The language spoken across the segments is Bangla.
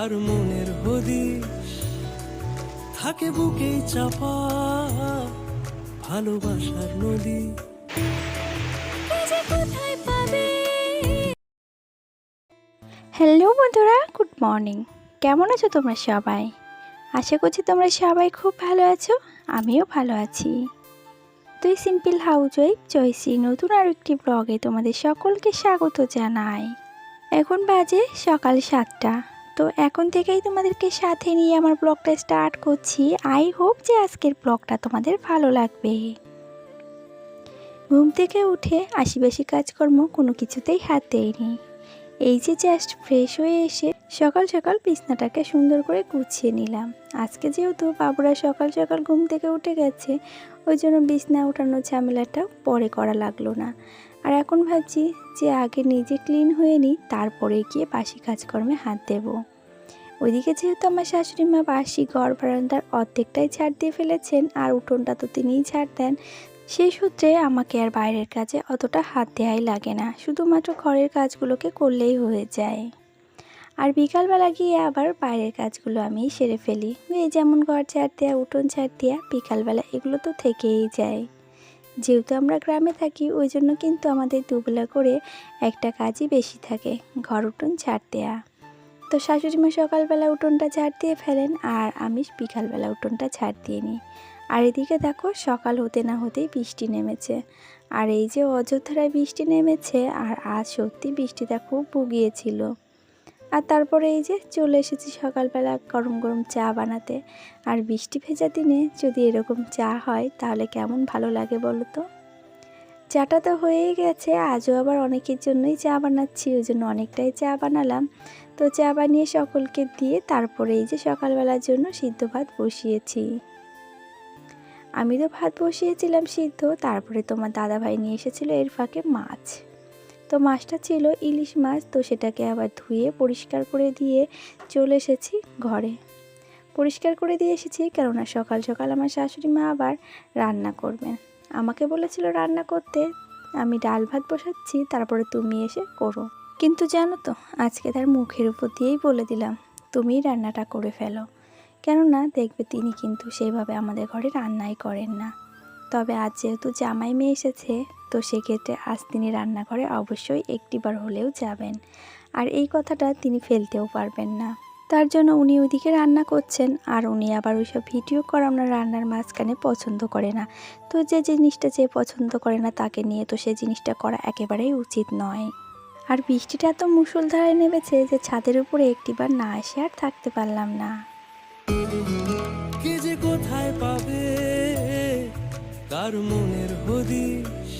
কার মনের হদিশ থাকে বুকেই চাপা ভালোবাসার নদী। হ্যালো বন্ধুরা গুড মর্নিং কেমন আছো তোমরা সবাই? আশা করছি তোমরা সবাই খুব ভালো আছো, আমিও ভালো আছি। তুই সিম্পল হাউস ওয়াইফ জয়সি নতুন আর একটি ব্লগে তোমাদের সকলকে স্বাগত জানাই। এখন বাজে সকাল সাতটা। তো এখন থেকেই তোমাদেরকে সাথে নিয়ে আমার ব্লগটা স্টার্ট করছি। আই হোপ যে আজকের ব্লগটা তোমাদের ভালো লাগবে। ঘুম থেকে উঠে আশিবাসি কাজকর্ম কোনো কিছুতেই হাত দেয়নি। এই যে জাস্ট ফ্রেশ হয়ে এসে সকাল সকাল বিছনাটাকে সুন্দর করে গুছিয়ে নিলাম। আজকে যেহেতু বাবুরা সকাল সকাল ঘুম থেকে উঠে গেছে, ওই জন্য বিছনা উঠানোর ঝামেলাটা পরে করা লাগল না। আর এখন ভাবছি যে আগে নিজে ক্লিন হয়ে নিই, তারপরে গিয়ে বাসি কাজকর্মে হাত দেব। ওইদিকে যেহেতু আমার শাশুড়ি মা বাসি, ঘর বারান্দার অর্ধেকটাই ছাড় দিয়ে ফেলেছেন আর উঠোনটা তো তিনিই ছাড় দেন, সেই সূত্রে আমাকে আর বাইরের কাজে অতটা হাত দেওয়াই লাগে না, শুধুমাত্র ঘরের কাজগুলোকে করলেই হয়ে যায়। আর বিকালবেলা গিয়ে আবার বাইরের কাজগুলো আমি সেরে ফেলি এই যেমন ঘর ছাড় দেওয়া উঠোন ছাড় দেওয়া বিকালবেলা এগুলো তো থেকেই যায়। যেহেতু আমরা গ্রামে থাকি, ওই জন্য কিন্তু আমাদের দুবেলা করে একটা কাজই বেশি থাকে, ঘর উঠোন ঝাড় দেওয়া তো শাশুড়ি মা সকালবেলা উঠোনটা ঝাড় দিয়ে ফেলেন আর আমি বিকালবেলা উঠোনটা ঝাড় দিয়ে নিই। আর এদিকে দেখো, সকাল হতে না হতেই বৃষ্টি নেমেছে। আর এই যে অযোধ্যায় বৃষ্টি নেমেছে, আর আজ সত্যি বৃষ্টিটা খুব ভুগিয়েছিল। আর তারপরে এই যে চলে এসেছি সকালবেলা গরম গরম চা বানাতে। আর বৃষ্টি ভেজা দিনে যদি এরকম চা হয়, তাহলে কেমন ভালো লাগে বলো তো? চাটা তো হয়েই গেছে, আজও আবার অনেকের জন্যই চা বানাচ্ছি, ওই জন্য অনেকটাই চা বানালাম। তো চা বানিয়ে সকলকে দিয়ে তারপরে এই যে সকালবেলার জন্য সিদ্ধ ভাত বসিয়েছি। আমি তো ভাত বসিয়েছিলাম সিদ্ধ, তারপরে তোমার দাদাভাই নিয়ে এসেছিল এর ফাঁকে মাছ। তো মাছটা ছিল ইলিশ মাছ, তো সেটাকে আবার ধুয়ে পরিষ্কার করে দিয়ে চলে এসেছি ঘরে। পরিষ্কার করে দিয়ে এসেছি কেননা সকাল সকাল আমার শাশুড়ি মা আবার রান্না করবেন। আমাকে বলেছিল রান্না করতে, আমি ডাল ভাত বসাচ্ছি, তারপরে তুমি এসে করো। কিন্তু জানো তো, আজকে তার মুখের উপর দিয়েই বলে দিলাম তুমিই রান্নাটা করে ফেলো। কেননা দেখবে তিনি কিন্তু সেইভাবে আমাদের ঘরে রান্নাই করেন না। তবে আজ যেহেতু জামাই মেয়ে এসেছে, তো সেক্ষেত্রে আজ তিনি রান্নাঘরে অবশ্যই একটিবার হলেও যাবেন। আর এই কথাটা তিনি ফেলতেও পারবেন না। তার জন্য উনি ওইদিকে রান্না করছেন, আর উনি আবার ওইসব ভিডিও করা আমরা রান্নার মাঝখানে পছন্দ করে না। তো যে জিনিসটা যে পছন্দ করে না তাকে নিয়ে তো সে জিনিসটা করা একেবারেই উচিত নয়। আর বৃষ্টিটা এত মুষলধারায় নেমেছে যে ছাদের উপরে একটিবার না এসে আর থাকতে পারলাম না। কার মনের হদিশ।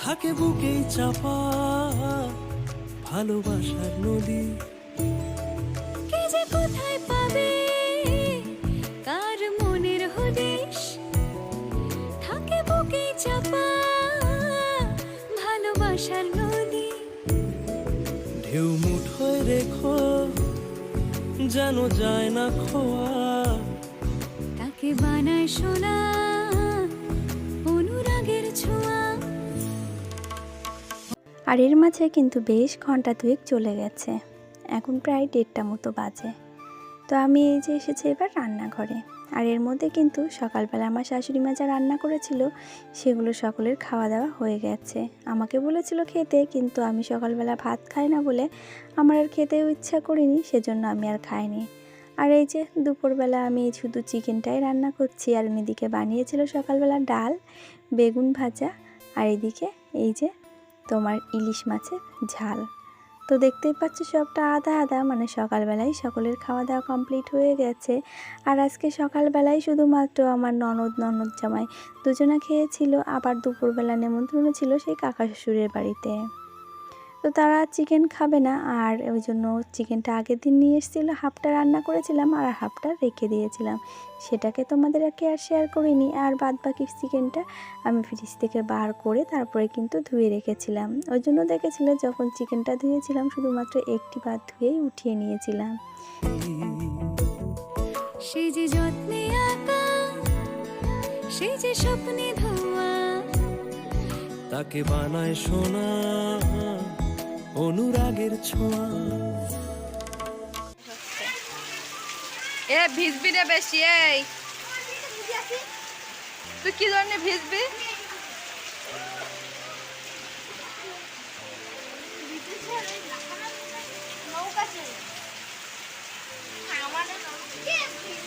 থাকে বুকেই চাপা ভালোবাসার নদী। কে যে কোথায় পাবে? কার মনের হদিশ? থাকে বুকে চাপা ভালোবাসার নদী। ঢেউ মুঠোয় রেখো যেন যায় না খোয়া। তাকে বানায় সোনা আর এর মাঝে কিন্তু বেশ ঘণ্টা দুয়েক চলে গেছে। এখন প্রায় দেড়টা মতো বাজে। তো আমি এই যে এসেছি এবার রান্নাঘরে। আর এর মধ্যে কিন্তু সকালবেলা আমার শাশুড়ি মা যা রান্না করেছিল, সেগুলো সকলের খাওয়া দাওয়া হয়ে গেছে। আমাকে বলেছিল খেতে, কিন্তু আমি সকালবেলা ভাত খাই না বলে আমার আর খেতেও ইচ্ছা করিনি, সেজন্য আমি আর খাইনি। আর এই যে দুপুরবেলা আমি শুধু চিকেনটাই রান্না করছি, আর এদিকে বানিয়েছিল সকালবেলা ডাল, বেগুন ভাজা, আর এদিকে এই যে তোমার ইলিশ মাছের ঝাল। তো দেখতেই পাচ্ছ সবটা আধা আধা মানে সকালবেলায় সকলের খাওয়া দাওয়া কমপ্লিট হয়ে গেছে। আর আজকে সকালবেলায় শুধুমাত্র আমার ননদ ননদ জামাই দুজনা খেয়েছিল। আবার দুপুরবেলা নেমন্ত্রণ ছিল সেই কাকা শ্বশুরের বাড়িতে। তো তারা চিকেন খাবে না। আর ওই জন্য চিকেনটা আগের দিন নিয়ে এসেছিল, হাফটা রান্না করেছিলাম আর হাফটা রেখে দিয়েছিলাম। সেটাকে তোমাদেরকে আর শেয়ার করিনি। আর বাদ বাকি চিকেনটা আমি ফ্রিজ থেকে বার করে তারপরে কিন্তু ধুয়ে রেখেছিলাম। ওই জন্য দেখেছিলে যখন চিকেনটা ধুয়েছিলাম, শুধুমাত্র একটি বাদ ধুয়েই উঠিয়ে নিয়েছিলাম। সে যে যত্নে আঁকা সে যে তাকে বানায় অনুরাগের ছোঁয়া। এ, ভিজবি রে বেশি, এই। তুই কি জন্য ভিজবি?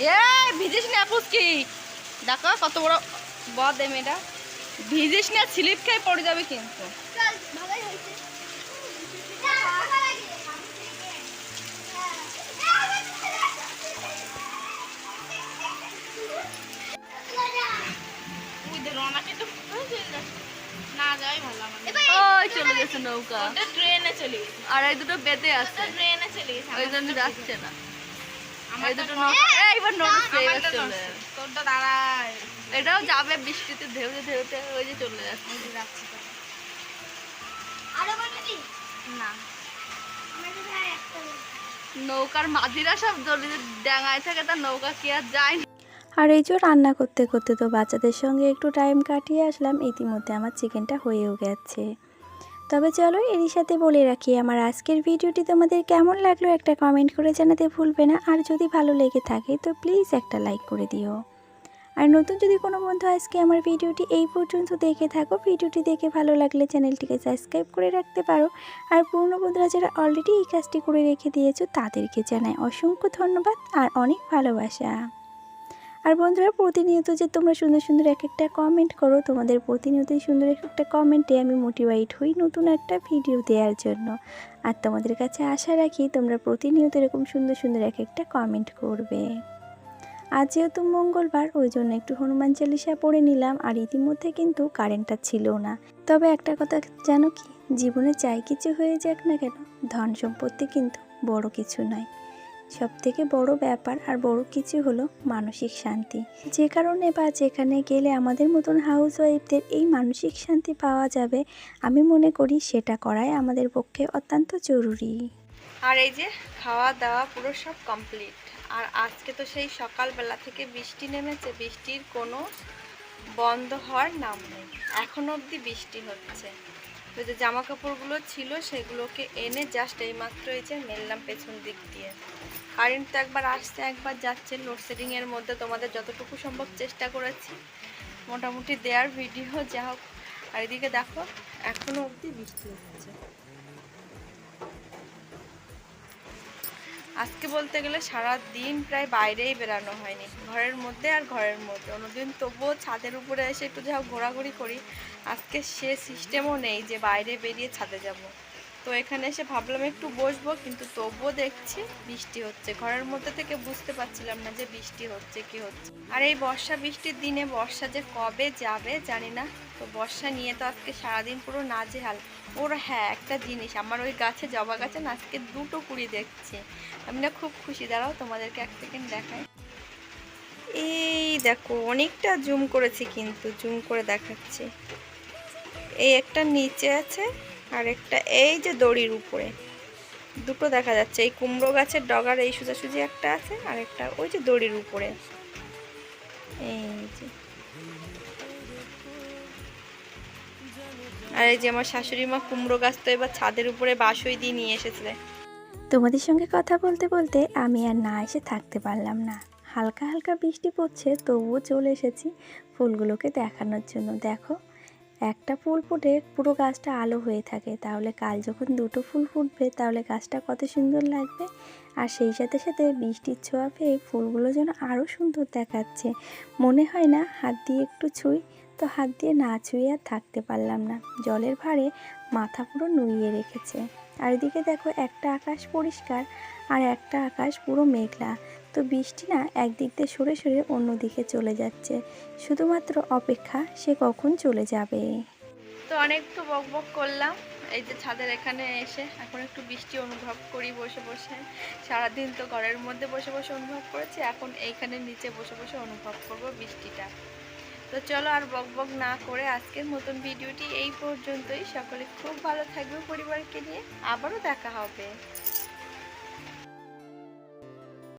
এ, ভিজিস না পুচকি দেখো কত বড় বদ মেয়েটা। ভিজিস না স্লিপ খেয়ে পড়ে যাবে কিন্তু। নৌকা ট্রেনে চলে গেছে আর এই দুটো বেঁধে আছে। ট্রেনে চলে গেছে ওই জন্য যাচ্ছে না। এই দুটো নৌকা এই, এইবার নৌকা চলে। তোরটা দাঁড়ায়। এটাও যাবে বৃষ্টিতে ধেউতে ধেউতে ওই যে চলে যাচ্ছে। না। নৌকার মাঝিরা সব ডাঙায় থাকে তার নৌকা কি আর যায়? আর এই যে রান্না করতে করতে তো বাচ্চাদের সঙ্গে একটু টাইম কাটিয়ে আসলাম ইতিমধ্যে আমার চিকেনটা হয়েও গেছে। তবে চলো এরই সাথে বলে রাখি আমার আজকের ভিডিওটি তোমাদের কেমন লাগল একটা কমেন্ট করে জানাতে ভুলবে না আর যদি ভালো লেগে থাকে তো প্লিজ একটা লাইক করে দিও। আর নতুন যদি কোনো বন্ধু আজকে আমার ভিডিওটি এই পর্যন্ত দেখে থাকো, ভিডিওটি দেখে ভালো লাগলে চ্যানেলটিকে সাবস্ক্রাইব করে রাখতে পারো। আর পুরনো বন্ধুরা যারা অলরেডি এই কাজটি করে রেখে দিয়েছ, তাদেরকে জানাই অসংখ্য ধন্যবাদ আর অনেক ভালোবাসা। আর বন্ধুরা, প্রতিনিয়ত যে তোমরা সুন্দর সুন্দর এক একটা কমেন্ট করো, তোমাদের প্রতিনিয়তই সুন্দর এক একটা কমেন্টে আমি মোটিভেট হই নতুন একটা ভিডিও দেওয়ার জন্য। আর তোমাদের কাছে আশা রাখি তোমরা প্রতিনিয়ত এরকম সুন্দর সুন্দর এক একটা কমেন্ট করবে। আজ যেহেতু মঙ্গলবার, ওই জন্য একটু হনুমান চালিশা পড়ে নিলাম আর ইতিমধ্যে কিন্তু কারেন্টটা ছিল না। তবে একটা কথা জানো কি? জীবনে যাই কিছু হয়ে যাক না কেন, ধন সম্পত্তি কিন্তু বড় কিছু নয়। সব থেকে বড় ব্যাপার আর বড় কিছু হলো মানসিক শান্তি। যে কারণে বা যেখানে গেলে আমাদের মতন হাউস ওয়াইফদের এই মানসিক শান্তি পাওয়া যাবে, আমি মনে করি সেটা করাই আমাদের পক্ষে অত্যন্ত জরুরি। আর এই যে খাওয়া দাওয়া পুরো সব কমপ্লিট আর আজকে তো সেই সকালবেলা থেকে বৃষ্টি নেমেছে, বৃষ্টির কোনো বন্ধ হওয়ার নাম নেই। এখনও অবধি বৃষ্টি হচ্ছে। যে জামা কাপড়গুলো ছিল, সেগুলোকে এনে জাস্ট এইমাত্র এই যে মেললাম পেছন দিক দিয়ে। কারেন্ট তো একবার আসছে, একবার যাচ্ছে। লোডশেডিং এর মধ্যে তোমাদের যতটুকু সম্ভব চেষ্টা করেছি। মোটামুটি দেওয়ার ভিডিও যা হোক। আর এদিকে দেখো, এখনও অবধি বৃষ্টি হচ্ছে। আজকে বলতে গেলে সারা দিন প্রায় বাইরেই বেরানো হয়নি। ঘরের মধ্যে আর ঘরের মধ্যে। অন্যদিন তবুও ছাদের উপরে এসে একটু যাও ঘোরাঘুরি করি। আজকে সে সিস্টেমও নেই যে বাইরে বেরিয়ে ছাদে যাব। তো এখানে এসে ভাবলাম একটু বসবো, কিন্তু তবুও দেখছি বৃষ্টি হচ্ছে। ঘরের মধ্যে থেকে বুঝতে পারছিলাম না যে বৃষ্টি হচ্ছে কি হচ্ছে। আর এই বর্ষা বৃষ্টির দিনে বর্ষা যে কবে যাবে জানি না। তো বর্ষা নিয়ে তো আজকে সারাদিন পুরো নাজেহাল। ওর হ্যাঁ একটা জিনিস, আমার ওই গাছে জবা গাছে না আজকে দুটো কুড়ি দেখছি। আমি না খুব খুশি, দাঁড়াও তোমাদেরকে এক সেকেন্ড দেখাই। এই দেখো, অনেকটা জুম করেছি কিন্তু, জুম করে দেখাচ্ছি। এই একটা নিচে আছে আর একটা এই যে দড়ির উপরে। দুটো দেখা যাচ্ছে, এই কুমড়ো গাছের ডগার এই সোজাসুজি একটা আছে আর একটা ওই যে দড়ির উপরে। এই যে। আর এই যে আমার শাশুড়ি মা কুমড়ো গাছ তো এবার ছাদের উপরে বাসই দিয়ে নিয়ে এসেছে। তোমাদের সঙ্গে কথা বলতে বলতে আমি আর না এসে থাকতে পারলাম না। হালকা হালকা বৃষ্টি পড়ছে, তবুও চলে এসেছি ফুলগুলোকে দেখানোর জন্য। দেখো একটা ফুল ফুটে পুরো গাছটা আলো হয়ে থাকে। তাহলে কাল যখন দুটো ফুল ফুটবে, তাহলে গাছটা কত সুন্দর লাগবে। আর সেই সাথে সাথে বৃষ্টির ছোঁয়া পেয়ে ফুলগুলো যেন আরও সুন্দর দেখাচ্ছে। মনে হয় না হাত দিয়ে একটু ছুঁই, তো হাত দিয়ে না ছুঁয়ে আর থাকতে পারলাম না। জলের ভারে মাথা পুরো নুইয়ে রেখেছে। আর এদিকে দেখো একটা আকাশ পরিষ্কার আর একটা আকাশ পুরো মেঘলা। তো বৃষ্টি না একদিক দিয়ে সরে সরে অন্যদিকে চলে যাচ্ছে। শুধুমাত্র অপেক্ষা সে কখন চলে যাবে। তো অনেক তো বক বক করলাম, এই যে ছাদের এখানে এসে এখন একটু বৃষ্টি অনুভব করি বসে বসে। সারাদিন তো ঘরের মধ্যে বসে বসে অনুভব করেছি, এখন এইখানে নিচে বসে বসে অনুভব করব বৃষ্টিটা। তো চলো আর বক বক না করে আজকের মতন ভিডিওটি এই পর্যন্তই। সকলে খুব ভালো থাকবে পরিবারকে নিয়ে, আবারও দেখা হবে।